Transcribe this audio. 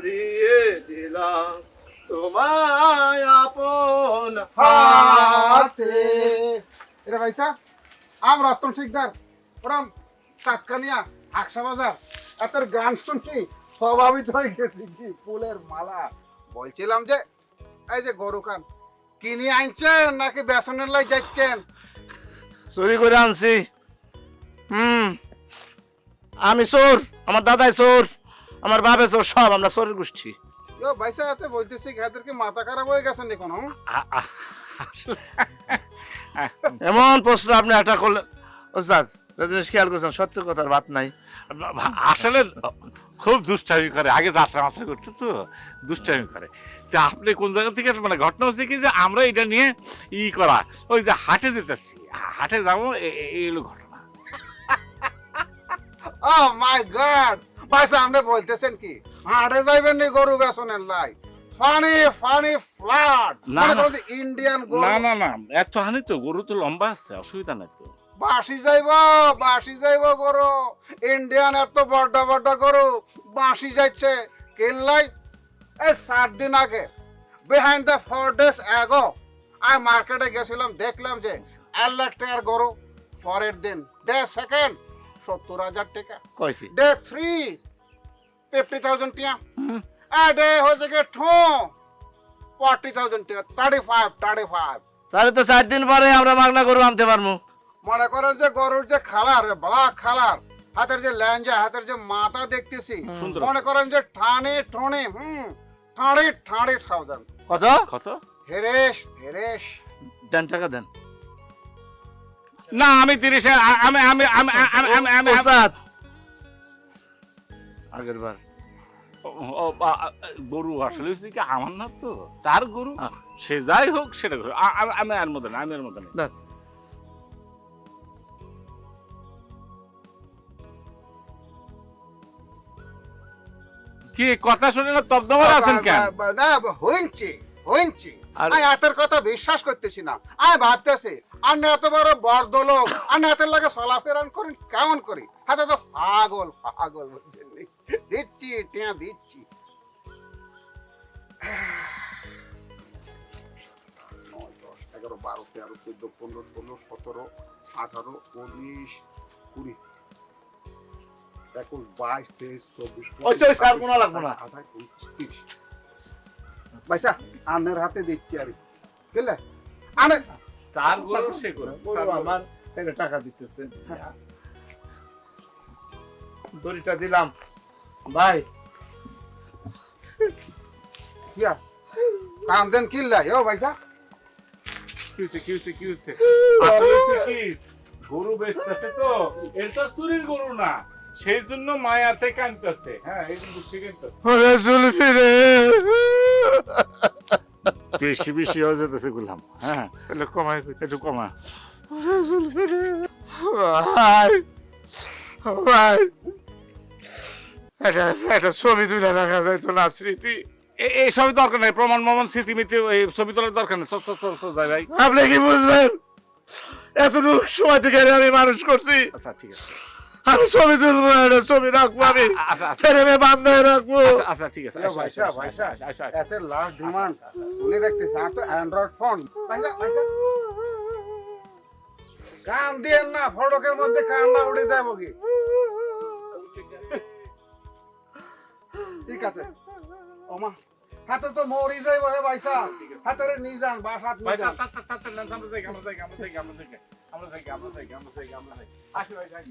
পরিয়ে দিলাম তোমায় আপন হাতে। এরা ভাইসা? আমরা রতন শিকদার। ওরম কাককানিয়া আকসা বাজার। এত গান শুনছি স্বভাবিত হয়ে গেছি কি ফুলের মালা। বলছিলাম যে এই যে গরু কান কিনে আনছেন নাকি বেসনের লাই যাচ্ছেন? চুরি করে আনছি। হুম। আমি চোর আমার দাদাই চোর। আমার বাবে চোর সব আমরা চোরের গোষ্ঠী। ও ভাইসা এতে বলতেছি ঘাতের কি মাথা খারাপ হয়ে গেছে নি কোনো? এমন প্রশ্ন আপনি একটা করলেন ওস্তাদ জিনিস খেয়াল করছেন সত্য কথার বাত নাই। আসলে খুব দুষ্টামি করে আগে যাত্রা মাত্রা করতো তো দুষ্টামি করে। তা আপনি কোন জায়গা থেকে মানে ঘটনা হচ্ছে কি যে আমরা এটা নিয়ে ই করা ওই যে হাটে যেতেছি। হাটে যাব এই হলো ঘটনা। ও মাই গড ভাইসা আপনি বলতেছেন কি? হাটে যাইবেন নি গরু বেসনের লাই। ফানি ফানি ফ্লাড। ইন্ডিয়ান গরু। না না না এত হানি তো গরু তো লম্বা আছে অসুবিধা নাই তো। বাসি যাইব বাসি যাইব গরু। ইন্ডিয়ান এত বড় বড় গরু বাসি যাচ্ছে কিনলাই এই সাত দিন আগে behind the four days ago. আমি মার্কেটে গেছিলাম দেখলাম যে এক লাখ টাকার গরু পরের দিন। ডে সেকেন্ড সত্তর হাজার টাকা। কয় ডে থ্রি ফিফটি থাউজেন্ড টিয়া। ডে হচ্ছে গিয়ে টু ফর্টি থাউজেন্ড টিয়া থার্টি ফাইভ থার্টি ফাইভ তাহলে তো চার দিন পরে আমরা মাগনা গরু আনতে পারব। মনে করেন যে গরুর যে খালার ব্ল্যাক খালার হাতের যে ল্যাঞ্জা হাতের যে মাথা দেখতেছি মনে করেন যে ঠানে ঠনে হুম ঠাড়ি ঠাড়ি থাউজেন্ড কত? কত? থেরেস থেরেস দেন টাকা দেন। না আমি তিরিশে আমি আমি আমি আমি ওস্তাদ। আগের বার। গরু আসলে হচ্ছে কি আমার না তো? তার গরু? সে যাই হোক সেটা আমি আর মধ্যে না আমি আর মধ্যে নেই দেন কি কথা শুনে না তবদমার আছেন কেন? না হইনছি হইনছি। আর- আমি এতের কথা বিশ্বাস করতেছি না। আমি ভাবতেছি আমি এত বড় বর্দ লোক আমি এতের লাগে চলাফেরান করি কেমন করি? হাতে তো পাগল পাগল বুঝছেন দিচ্ছি টিয়া দিচ্ছি। এগারো বারো তেরো চোদ্দ পনেরো ষোলো সতেরো আঠারো উনিশ কুড়ি একুশ বাইশ তেইশ চব্বিশ আর না। আঠাশ উনত্রিশ তিরিশ। পয়সা আনের হাতে দিচ্ছি আর বুঝলে? আনে তার গরু সে গরু আমার এটা টাকা দিতেছে। হ্যাঁ। দড়িটা দিলাম। ভাই। কান দেন ভাই সা আসলে কি? গরু বেচতেছে তো। এটা চুরির গরু না। সেই জন্য মায়াতে কাঁদতেছে হ্যাঁ এই বেশি বেশি হয়ে যেতেছে গুলাম হ্যাঁ। তাহলে কমাই একটু কমা। ওরে জুলফি রে ভাই ভাই। এটা একটা ছবি তুলে রাখা যায় তো না স্মৃতি? এই দরকার নাই প্রমাণ মমান এই ছবি তোলার দরকার নেই। যাই ভাই। আপনি কি বুঝবেন? এতটুকু সময় থেকে আমি মানুষ করছি। আচ্ছা ঠিক আছে। আমি ছবি তুলবো এটা ছবি রাখব আমি আচ্ছা আচ্ছা ফ্রেমে রাখব আচ্ছা ঠিক আছে আসো আসো আসো লাস্ট ডিমান্ড উনি দেখতেছে আর তো অ্যান্ড্রয়েড ফোন পয়সা পয়সা কান দিয়েন না ফটকের মধ্যে কান না উড়ে যাব কি ঠিক আছে ওমা হাতে তো মরি যাইব হে ভাইসা হাতের নি যান বাসাত নি যান তা তা তা যাই আমরা যাই আমরা যাই আমরা যাই আমরা যাই আমরা যাই আমরা যাই আসো ভাই